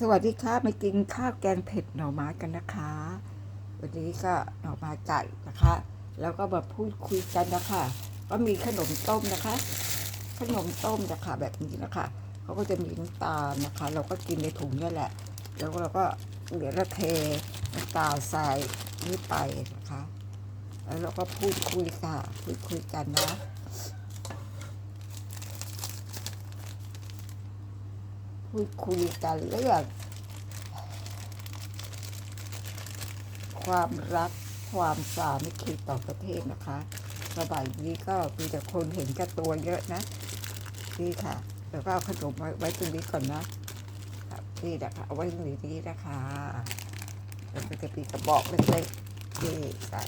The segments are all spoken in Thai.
สวัสดีค่ะมากินข้าวแกงเผ็ดหน่อไม้กันนะคะ วันนี้ก็หน่อไม้ไก่นะคะ แล้วก็มาพูดคุยกันนะคะ ก็มีขนมต้มนะคะ ขนมต้มนะคะแบบนี้นะคะเขาก็จะมีน้ำตาลนะคะ เราก็กินในถุงนี่แหละ แล้วเราก็เหลือละเทน้ำตาลใส่นี่ไปนะคะ แล้วเราก็พูดคุยค่ะพูดคุยกันนะ พูดคุยกันเรื่องความรักความสามัคคีต่อประเทศนะคะสมัยนี้ก็มีแต่คนเห็นแก่ตัวเยอะนะ นี่ค่ะแล้วก็เอาขนมไว้ไว้ตรงนี้ก่อนนะนี่นะคะเอาไว้ตรงนี้นะคะแล้วมันจะมีกระบอกเล็กๆนี่ค่ะ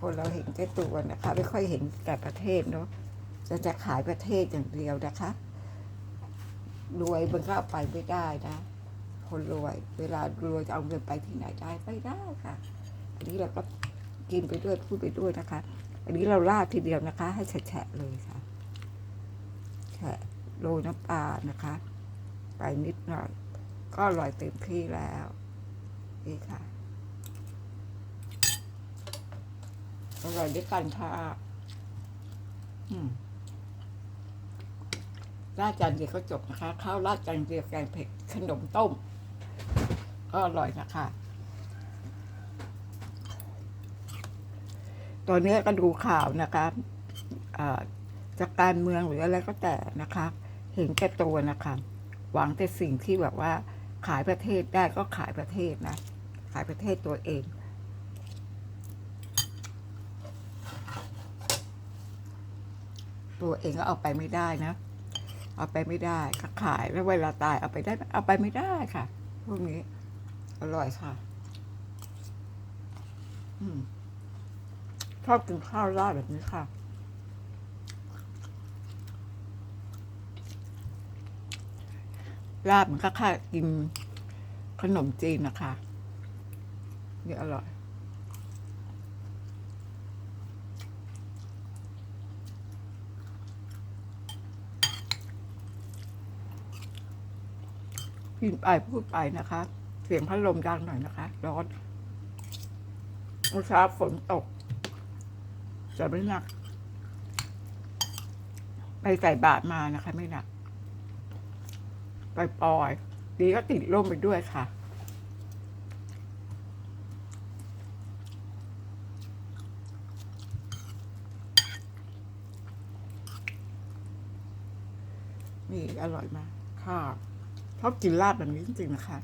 คนเราเห็นแก่ตัวนะคะ ไม่ค่อยเห็นแต่ประเทศเนาะ จะจะขายประเทศอย่างเดียวนะคะรวยมันก็ไปไม่ได้นะ คนรวย เวลารวยจะเอาเงินไปที่ไหนได้ไม่ได้ค่ะ อันนี้เราก็กินไปด้วยพูดไปด้วยนะคะ อันนี้เราราดทีเดียวนะคะ ให้แฉะเลยค่ะแฉะโรยน้ำปลานะคะ ไปนิดหน่อย ก็อร่อยเต็มที่แล้วนี่ค่ะอร่อยด้วยกันค่ะอืม ราดจานเดียวก็จบนะคะ ข้าวราดจานเดียวแกงเผ็ดขนมต้ม ก็อร่อยนะคะตอนนี้ก็ดูข่าวนะคะจากการเมืองหรืออะไรก็แต่นะคะ เห็นแก่ตัวนะคะ หวังแต่สิ่งที่แบบว่า ขายประเทศได้ก็ขายประเทศนะ ขายประเทศตัวเองตัวเองก็เอาไปไม่ได้นะ เอาไปไม่ได้ก็ขายแล้วเวลาตายเอาไปได้เอาไปไม่ได้ค่ะพวกนี้ อร่อยค่ะอชอบกินข้าวราดแบบนี้ค่ะ ราดมันก็ค่ากินขนมจีนนะคะนี่อร่อย กินไปพูดไปนะคะ เสียงพัดลมดังหน่อยนะคะ ร้อนเมื่อเช้าฝนตก จะไม่หนัก ไปใส่บาตรมานะคะ ไม่หนัก ไปปล่อย ดีก็ติดร่มไปด้วยค่ะนี่อร่อยมากค่ะ ชอบกินราดแบบนี้จริงๆนะคะ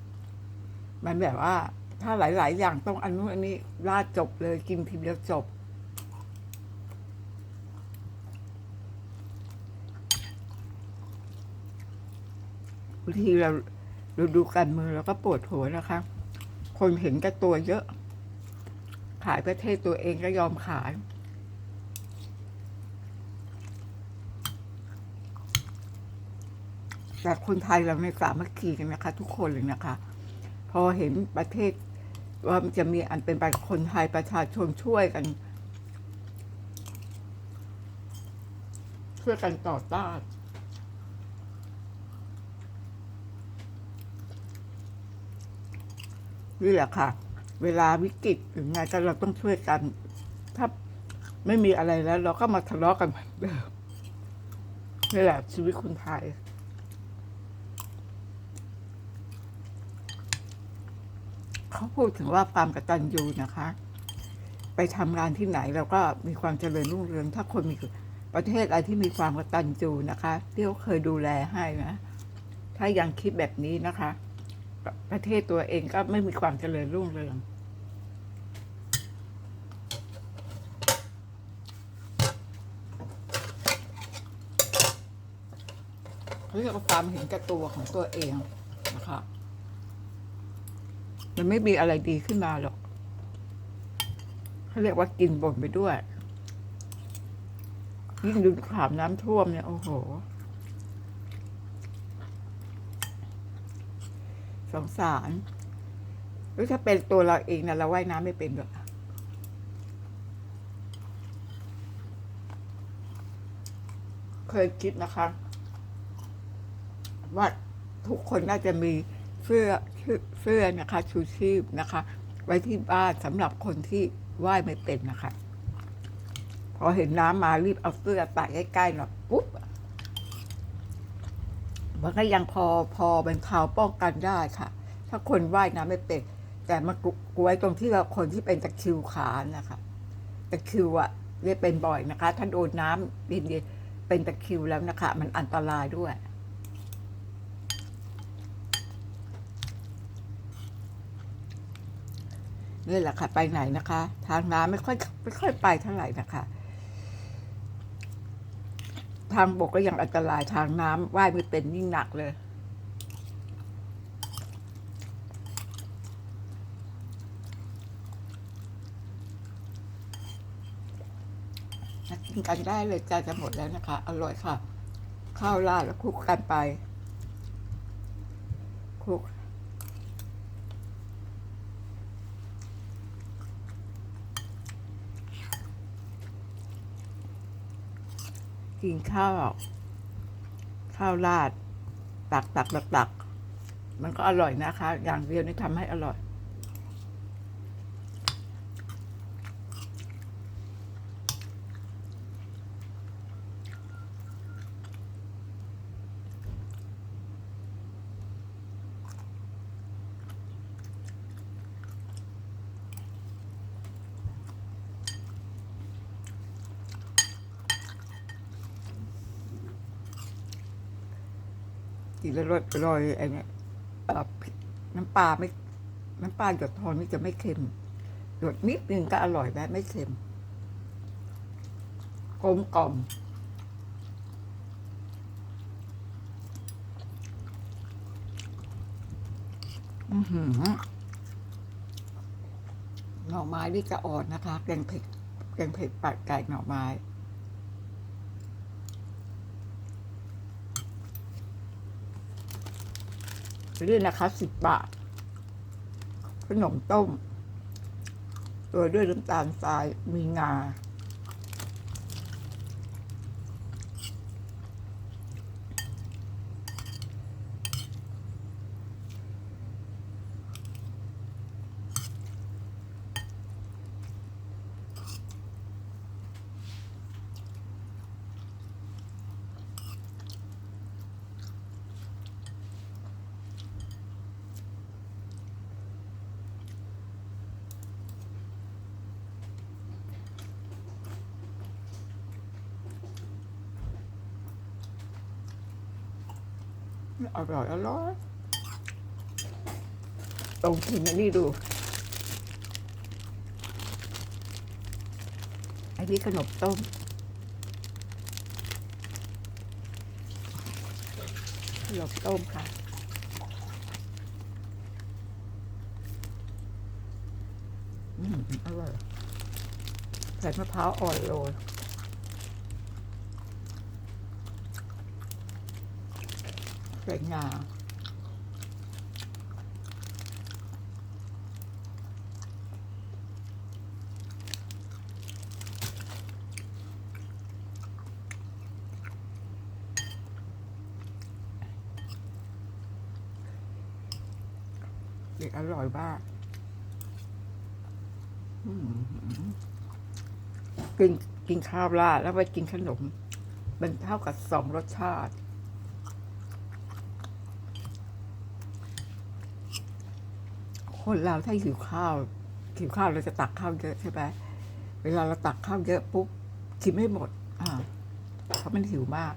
มันแบบว่า ถ้าหลาย ๆ อย่างต้องอันนู้นอันนี้ราดจบเลยกินทีเดียวจบ บางทีเราเราดูการเมืองเราก็ปวดหัวนะคะ คนเห็นแก่ตัวเยอะ ขายประเทศตัวเองก็ยอมขาย แต่คนไทยเราในสามัคคีกันนะคะ ทุกคนเลยนะคะ พอเห็นประเทศว่ามันจะมีอันเป็นไปคนไทยประชาชนช่วยกันช่วยกันต่อต้านนี่แหละค่ะ เวลาวิกฤตหรือไงก็เราต้องช่วยกัน ถ้าไม่มีอะไรแล้ว เราก็มาทะเลาะกันเหมือนเดิมนี่แหละชีวิตคนไทย เขาพูดถึงว่าความกตัญญูนะคะ ไปทำงานที่ไหนเราก็มีความเจริญรุ่งเรือง ถ้าคนมีประเทศอะไรที่มีความกตัญญูนะคะ ที่เขาเคยดูแลให้นะ ถ้ายังคิดแบบนี้นะคะ ประเทศตัวเองก็ไม่มีความเจริญรุ่งเรืองเขาเรียกว่าความเห็นแก่ตัวของตัวเองนะคะ มันไม่มีอะไรดีขึ้นมาหรอกเขาเรียกว่ากินบ่นไปด้วย ยิ่งดูข่าวน้ำท่วมเนี่ย โอ้โหสงสารหรือถ้าเป็นตัวเราเองนะเราว่ายน้ำไม่เป็นหรอกเคยคิดนะคะ ว่าทุกคนน่าจะมี เสื้อเสื้อนะคะชูชีพนะคะ ไว้ที่บ้านสำหรับคนที่ว่ายไม่เป็นนะคะ พอเห็นน้ำมารีบเอาเสื้อใส่ใกล้ๆหน่อยปุ๊บมันก็ยังพอพอเป็นข่าวป้องกันได้ค่ะ ถ้าคนว่ายน้ำไม่เป็น แต่มากกลัวตรงที่ว่าคนที่เป็นตะคิวขานะคะตะคิวอะเรียกเป็นบ่อยนะคะ ถ้าโดนน้ำเย็นๆเป็นตะคิวแล้วนะคะ มันอันตรายด้วย นี่แหละค่ะ ไปไหนนะคะ ทางน้ำไม่ค่อยไม่ค่อยไปเท่าไหร่นะคะ ทางบกก็ยังอันตรายทางน้ำว่ายไม่เป็นยิ่งหนักเลย กินกันได้เลยจานจะหมดแล้วนะคะ อร่อยค่ะ ข้าวราดแล้วคลุกกันไปคลุก กินข้าว ข้าวราด ตักตักตักตัก มันก็อร่อยนะคะ อย่างเดียวนี่ทำให้อร่อย กินแล้วรสอร่อยไอ้นี่น้ำปลาไม่ น้ำปลาหยดทองนี่จะไม่เค็มหยดนิดนึงก็อร่อยแบบไม่เค็มกลมกล่อมอือหือหน่อไม้นี่จะอ่อนนะคะแกงเผ็ดแกงเผ็ดปัดไก่หน่อไม้ื้อนะคะสิบบาท ขนมต้ม ตัวด้วยน้ำตาลทรายมีงา อร่อยอร่อยลองกินอันนี้ดู อันนี้ขนมต้ม ขนมต้มค่ะอืมอร่อยใส่มะพร้าวอ่อนโรย ใส่งาเด็กอร่อยมากกินกินข้าวราดแล้วไปกินขนม มันเท่ากับสองรสชาติ คนเราถ้าหิวข้าวหิวข้าวเราจะตักข้าวเยอะใช่ไหมเวลาเราตักข้าวเยอะปุ๊บกินไม่หมด อ่าเพราะมันหิวมาก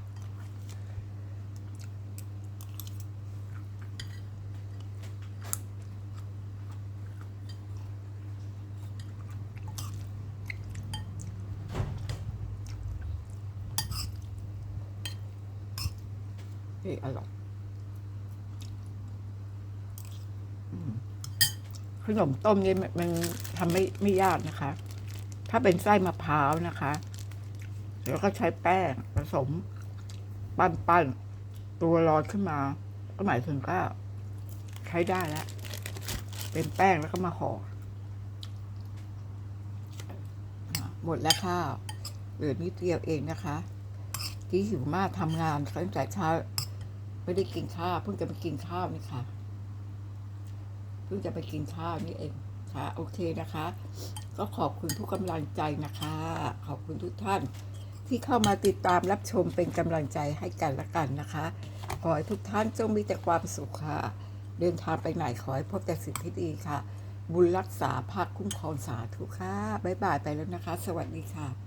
นี่อร่อยอืม ขนมต้มนี่มันทำไม่ไม่ยากนะคะ ถ้าเป็นไส้มะพร้าวนะคะแล้วก็ใช้แป้งผสม ปั้นปั้นตัวลอยขึ้นมา ก็หมายถึงก็ใช้ได้แล้ว เป็นแป้งแล้วก็มาห่ออะหมดแล้วข้าวเหลือนิดเดียวเองนะคะ ที่หิวมากทำงานตั้งแต่เช้าไม่ได้กินข้าวเพิ่งจะไปกินข้าวนี่ค่ะ เพิ่งจะไปกินข้าวนี่เองค่ะโอเคนะคะ ก็ขอบคุณทุกกำลังใจนะคะ ขอบคุณทุกท่าน ที่เข้ามาติดตามรับชมเป็นกำลังใจให้กันและกันนะคะ ขอให้ทุกท่านจงมีแต่ความสุขค่ะ เดินทางไปไหนขอให้พบแต่สิ่งที่ดีค่ะ บุญรักษาภาคคุ้มครองสาธุค่ะบ๊ายบายไปแล้วนะคะ สวัสดีค่ะ